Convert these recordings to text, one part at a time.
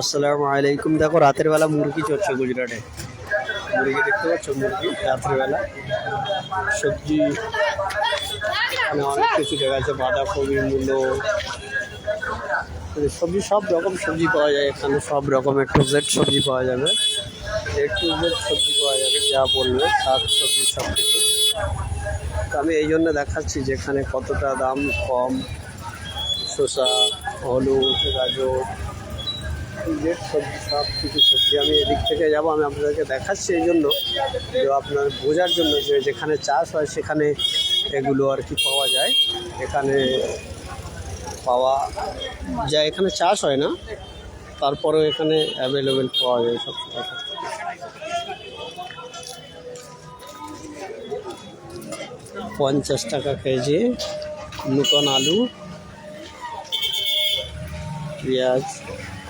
আসসালামু আলাইকুম দেখো, রাতের বেলা মুরগি চড়ছে গুজরাটে। মুরগি দেখতে পাচ্ছ? মুরগি রাতের বেলা। সবজি মানে অনেক কিছু দেখা যাচ্ছে। বাঁধাকপি, মূলো। সবজি, সব রকম সবজি পাওয়া যায়। এখানে সব রকমের টু জেড সবজি পাওয়া যাবে। এ টু জেড সবজি পাওয়া যাবে, যা বলবে, শাক, সবজি, সব কিছু। আমি এই জন্য দেখাচ্ছি যেখানে কতটা দাম কম, শসা হলুদ, গাজর যে সবজি, সব কিছু সবজি আমি এদিক থেকে যাব, আমি আপনাদেরকে দেখাচ্ছি এই জন্য। যে আপনার বোঝার জন্য যে যেখানে চাষ হয় সেখানে এগুলো আর কি পাওয়া যায়। এখানে পাওয়া যায়, এখানে চাষ হয় না, তারপরেও এখানে অ্যাভেলেবেল পাওয়া যায় সব পঞ্চাশ টাকা কেজি, নূতন আলু পেঁয়াজ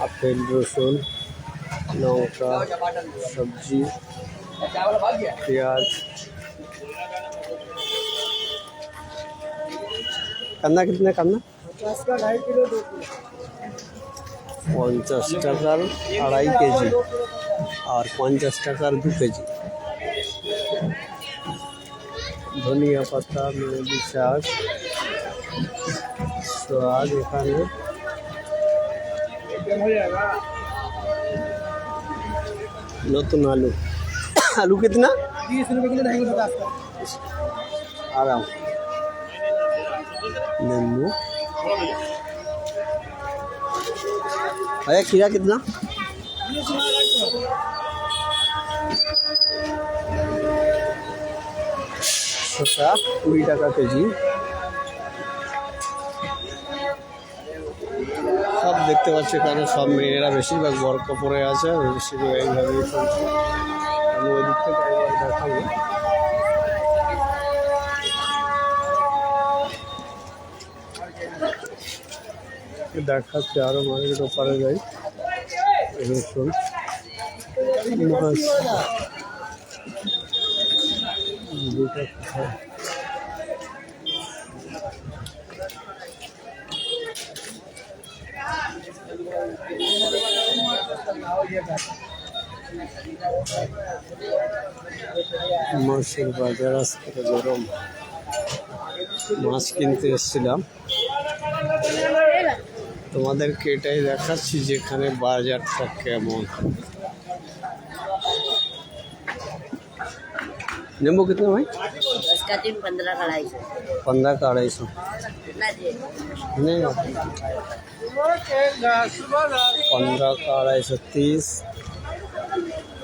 আপেল রসুন লঙ্কা সবজি পেঁয়াজ কান্না কিতনে কান্না পঞ্চাশ টাকার আড়াই কেজি আর পঞ্চাশ টাকার দু কেজি ধনিয়া পাতা মেথি শাক শাক এখানে নতুন আলু आलू कितना बीस रुपए किलो ढाई पचास का आ रहा हूँ नींबू अरे खीरा कितना শসা কুড়ি টাকা কেজি সব দেখতে পাচ্ছি এখানে সব মেয়েরা বেশিরভাগ বরকা পরে আছে, বেশিরভাগ এইভাবেই চলছে। আমি ওই দিক থেকে দেখাবো। দেখাচ্ছে আরও মার্কেট ওপারে যাই। রসুন মাছ দুটো মাছের বাজার আজকে গরম মাছ কিনতে এসেছিলাম তোমাদেরকে এটাই দেখাচ্ছি যেখানে বাজারটা কেমন नींबू कितने भाई दस का तीन पंद्रह का ढाई सौ पंद्रह का अढ़ाई सौ कितना चाहिए नहीं पंद्रह का আড়াই শো তিরিশ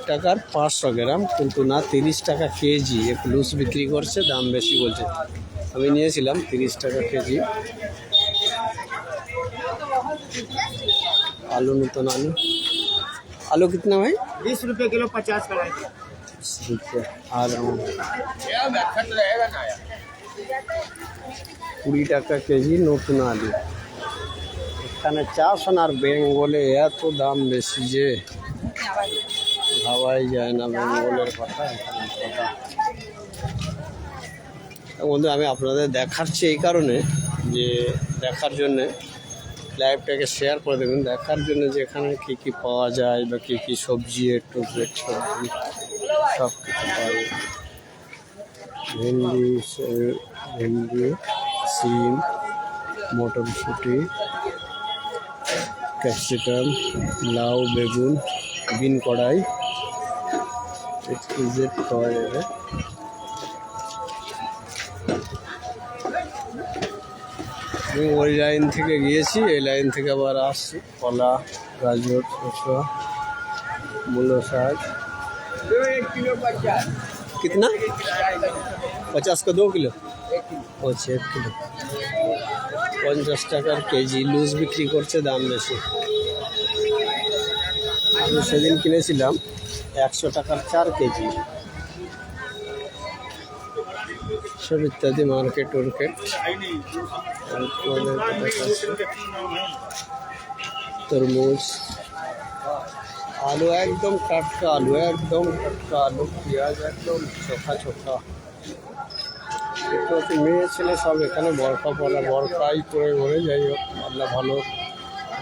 টাকার পাঁচশো গ্রাম কিন্তু না তিরিশ টাকা কেজি একটু লুজ বিক্রি করছে দাম বেশি বলছে আমি নিয়েছিলাম তিরিশ টাকা কেজি आलू नूतन आलू आलू कितना भाई बीस रुपए किलो पचास का ढाई बीस रुपये आ रहा हूँ কুড়ি টাকা কেজি নতুন আলু এখানে চাষ হয় না আর বেঙ্গলে এত দাম বেশি যে ভাবাই যায় না বেঙ্গলের কথা কথা। বন্ধু, আমি আপনাদের দেখাচ্ছি এই কারণে যে দেখার জন্যে লাইভটাকে শেয়ার করে দেবেন। দেখার জন্য যে এখানে কী কী পাওয়া যায় বা কী কী সবজি, একটু সবজি সব কিছু পাওয়া যায় ভেন্ডি ভেন্ডি, সিম, মটরশুঁটি, ক্যাপসিকাম, লাউ, বেগুন, বিন কড়াই। একটু জেড পাওয়া যাবে আমি ওই লাইন থেকে গিয়েছি এই লাইন থেকে আবার আসছি কলা গাজর শসা মূলো শাক एक किलो पचास कितना पचास का दो किलो আচ্ছা এক কিলো পঞ্চাশ টাকার কেজি লুজ বিক্রি করছে দাম বেশি আমি সেদিন কিনেছিলাম একশো টাকার চার কেজি। সব ইত্যাদি মার্কেট দেখাচ্ছি। তরমুজ। আলু একদম টাটকা আলু একদম টাটকা আলু পেঁয়াজ একদম চোখা চোখা। মেয়ে ছেলে সব এখানে বরফা পরা বরফাই করে ঘরে যাই হোক আল্লাহ ভালো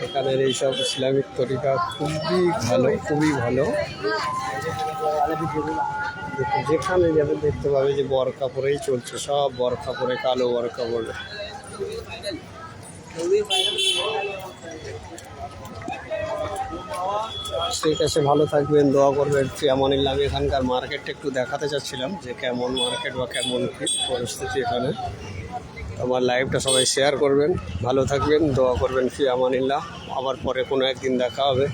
এখানের এইসব ইসলামিক তরিকা খুবই ভালো খুবই ভালো। যেখানে যাবে দেখতে পাবে যে বর কাপড়েই চলছে, সব বর কাপড়ে, কালো বর পরে ঠিক আছে, ভালো থাকবেন, দোয়া করবেন কেমন আমি এখানকার মার্কেটটা একটু দেখাতে চাচ্ছিলাম যে কেমন মার্কেট বা কেমন পরিস্থিতি এখানে। আমার লাইভটা সবাই শেয়ার করবেন, ভালো থাকবেন, দোয়া করবেন, ফি আমানিল্লাহ। আবার পরে কোনো একদিন দেখা হবে।